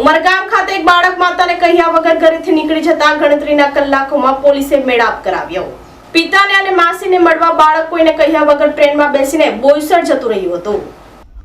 ઉમરગામ ખાતે એક બાળક માતાને કહ્યા વગર ઘરેથી નીકળી જતા ગણતરીના કલાકોમાં પોલીસે મેળાપ કરાવ્યો. પિતાને અને માસીને મળવા બાળક કોઈને કહ્યા વગર ટ્રેનમાં બેસીને બોઈસર જતું રહ્યું હતું.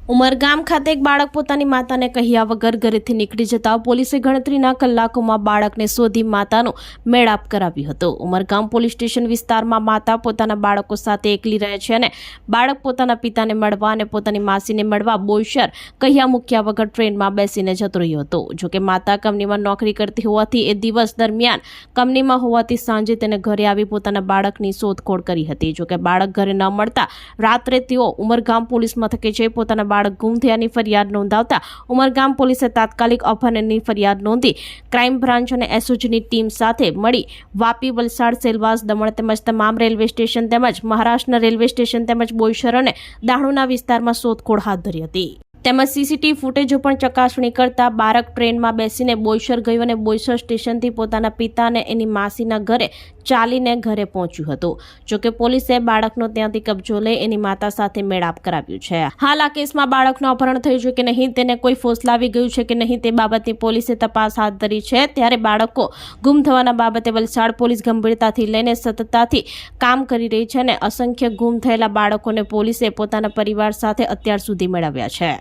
ઉમરગામ ખાતે એક બાળક પોતાની માતાને કહ્યા વગર ઘરેથી નીકળી જતા પોલીસે ગણતરીના કલાકોમાં બાળકને શોધી માતાનો મેળાપ કરાવ્યો હતો. ઉમરગામ પોલીસ સ્ટેશન વિસ્તારમાં માતા પોતાના બાળકો સાથે એકલી રહે છે અને બાળક પોતાના પિતાને મળવા અને પોતાની માસીને મળવા બોઈશર કહ્યા મૂક્યા વગર ટ્રેનમાં બેસીને જતો રહ્યો હતો. જોકે માતા કંપનીમાં નોકરી કરતી હોવાથી એ દિવસ દરમિયાન કંપનીમાં હોવાથી સાંજે તેને ઘરે આવી પોતાના બાળકની શોધખોળ કરી હતી. જોકે બાળક ઘરે ન મળતા રાત્રે તેઓ ઉમરગામ પોલીસ મથકે જઈ પોતાના બાળક ગુમ થયાની ફરિયાદ નોંધાવતા ઉમરગામ પોલીસે તાત્કાલિક અપહરણની ફરિયાદ નોંધી ક્રાઇમ બ્રાન્ચ અને એસઓજીની ટીમ સાથે મળી વાપી વલસાડ, સેલવાસ, દમણ તેમજ તમામ રેલવે સ્ટેશન તેમજ મહારાષ્ટ્રના રેલવે સ્ટેશન તેમજ બોઈસર અને દાણુના વિસ્તારમાં શોધખોળ હાથ ધરી હતી. તેમજ સીસીટીવી ફૂટેજો પણ ચકાસણી કરતા બાળક ટ્રેનમાં બેસીને બોઈસર ગયું અને બોઈસર સ્ટેશનથી પોતાના પિતા અને એની માસીના ઘરે ચાલીને ઘરે પહોંચ્યું હતું. જોકે પોલીસે બાળકનો ત્યાંથી કબજો લઈ એની માતા સાથે મેળાપ કરાવ્યું છે. હાલ આ કેસમાં બાળકનું અપહરણ થયું છે કે નહીં તેને કોઈ ફોસલાવી ગયું છે કે નહીં તે બાબતની પોલીસે તપાસ હાથ ધરી છે. ત્યારે બાળકો ગુમ થવાના બાબતે વલસાડ પોલીસ ગંભીરતાથી લઈને સતતતાથી કામ કરી રહી છે અને અસંખ્ય ગુમ થયેલા બાળકોને પોલીસે પોતાના પરિવાર સાથે અત્યાર સુધી મેળવ્યા છે.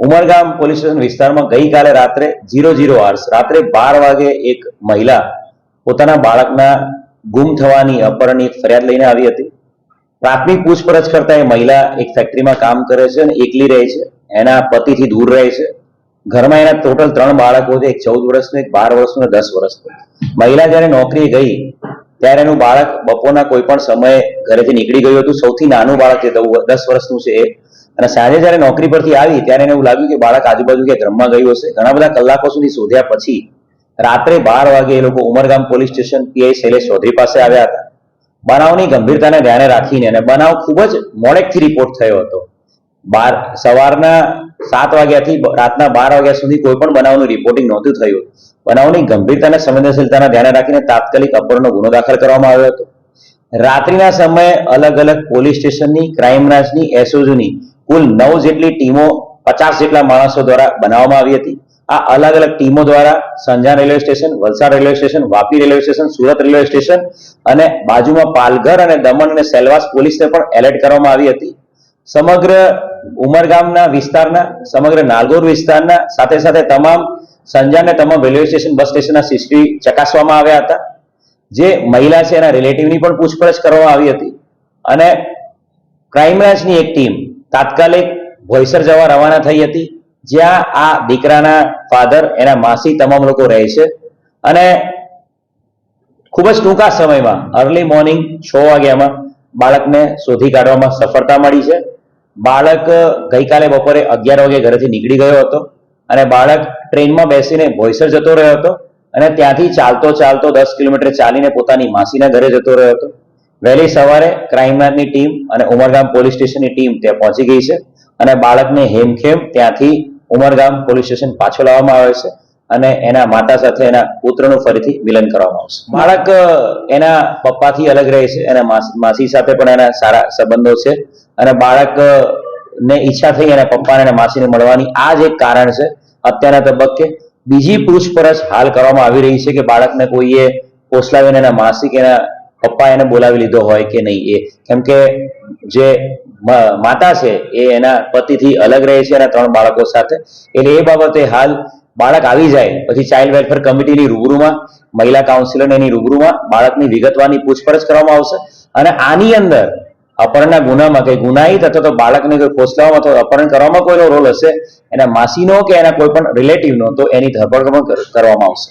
ઉમરગામ પોલીસ સ્ટેશન વિસ્તારમાં ગઈકાલે રાત્રે ઝીરો ઝીરો આર્સ રાત્રે બાર વાગે એક મહિલા પોતાના બાળકના ગુમ થવાની અપહરણની ફરિયાદ લઈને આવી હતી. પ્રાથમિક પૂછપરછ કરતા એ મહિલા એક ફેક્ટરીમાં કામ કરે છે અને એકલી રહે છે. એના પતિથી દૂર રહે છે. ઘરમાં એના ટોટલ ત્રણ બાળકો છે. એક ચૌદ વર્ષનું, એક બાર વર્ષનું અને દસ વર્ષનું. મહિલા જ્યારે નોકરી ગઈ, ત્યારે એનું બાળક બપોરના કોઈ પણ સમયે ઘરેથી નીકળી ગયું હતું. સૌથી નાનું બાળક જે દસ વર્ષનું છે એ. અને સાંજે જ્યારે નોકરી પરથી આવી, ત્યારે એને એવું લાગ્યું કે બાળક આજુબાજુ ક્યાંક રમવા ગયું હશે. ઘણા બધા કલાકો સુધી શોધ્યા પછી રાત્રે બાર વાગે એ લોકો Umargam police station PI Shailesh Chaudhary પાસે આવ્યા હતા. બનાવની ગંભીરતાને ધ્યાને રાખીને અને બનાવ ખૂબ જ મોડેકથી રિપોર્ટ થયો હતો. બાર, સવારના સાત વાગ્યાથી રાતના બાર વાગ્યા સુધી કોઈ પણ બનાવનું રિપોર્ટિંગ નહોતું થયું. બનાવની ગંભીરતા અને સંવેદનશીલતાને ધ્યાને રાખીને તાત્કાલિક અપહરણનો ગુનો દાખલ કરવામાં આવ્યો હતો. રાત્રિના સમયે અલગ અલગ પોલીસ સ્ટેશનની, ક્રાઇમ બ્રાન્ચની એસઓજીની કુલ નવ જેટલી ટીમો પચાસ જેટલા માણસો દ્વારા બનાવવામાં આવી હતી. આ અલગ અલગ ટીમો દ્વારા Sanja railway station, Valsad railway station, Vapi railway station, Surat railway station અને બાજુમાં પાલઘર અને દમણ અને સેલવાસ પોલીસને પણ એલર્ટ કરવામાં આવી હતી. સમગ્ર ઉમરગામના વિસ્તારના, સમગ્ર નાગોર વિસ્તારના સાથે સાથે તમામ સંજા અને તમામ રેલવે સ્ટેશન, બસ સ્ટેશનના સીસીટીવી ચકાસવામાં આવ્યા હતા. જે મહિલા છે એના રિલેટિવની પણ પૂછપરછ કરવામાં આવી હતી. અને ક્રાઇમ બ્રાન્ચની એક ટીમ તાત્કાલિક ભોયસર જવા રવાના થઈ હતી. જ્યાં આ દીકરાના ફાધર, એના માસી તમામ લોકો રહે છે. અને ખૂબ જ ટૂંકા સમયમાં અર્લી મોર્નિંગ છ વાગ્યામાં બાળકને શોધી કાઢવામાં સફળતા મળી છે. બાળક ગઈકાલે બપોરે અગિયાર વાગે ઘરેથી નીકળી ગયો હતો અને બાળક ટ્રેનમાં બેસીને ભોયસર જતો રહ્યો હતો અને ત્યાંથી ચાલતો ચાલતો દસ કિલોમીટર ચાલીને પોતાની માસીના ઘરે જતો રહ્યો હતો. વહેલી સવારે ક્રાઇમ ટીમ અને ઉમરગામ પોલીસ સ્ટેશનની ટીમ ત્યાં પહોંચી ગઈ છે અને બાળકને હેમખેમ ત્યાંથી ઉમરગામ પોલીસ સ્ટેશન પાછો લાવવામાં આવે છે અને એના માતા સાથે એના પુત્રનું ફરીથી મિલન કરવામાં આવશે. બાળક એના પપ્પાથી અલગ રહે છે, એના માસી સાથે પણ એના સારા સંબંધો છે અને બાળક ને ઈચ્છા થઈ એના પપ્પાને અને માસીને મળવાની આ જ એક કારણ છે અત્યારના તબક્કે. બીજી પૂછપરછ હાલ કરવામાં આવી રહી છે કે બાળકને કોઈએ પોસલાવીને એના માસી કે એના પપ્પા એને બોલાવી લીધો હોય કે નહીં એ. કેમ કે જે માતા છે, એ એના પતિથી અલગ રહે છે એના ત્રણ બાળકો સાથે. એટલે એ બાબતે હાલ બાળક આવી જાય, પછી ચાઇલ્ડ વેલફેર કમિટીની રૂબરૂમાં, મહિલા કાઉન્સિલર એની રૂબરૂમાં બાળકની વિગતવારની પૂછપરછ કરવામાં આવશે. અને આની અંદર અપહરણના ગુનામાં કે ગુનાહિત અથવા તો બાળકને કોઈ ફોસલાવવામાં અથવા અપહરણ કરવામાં કોઈનો રોલ હશે, એના માસીનો કે એના કોઈ પણ રિલેટિવનો તો એની ધરપકડ પણ કરવામાં આવશે.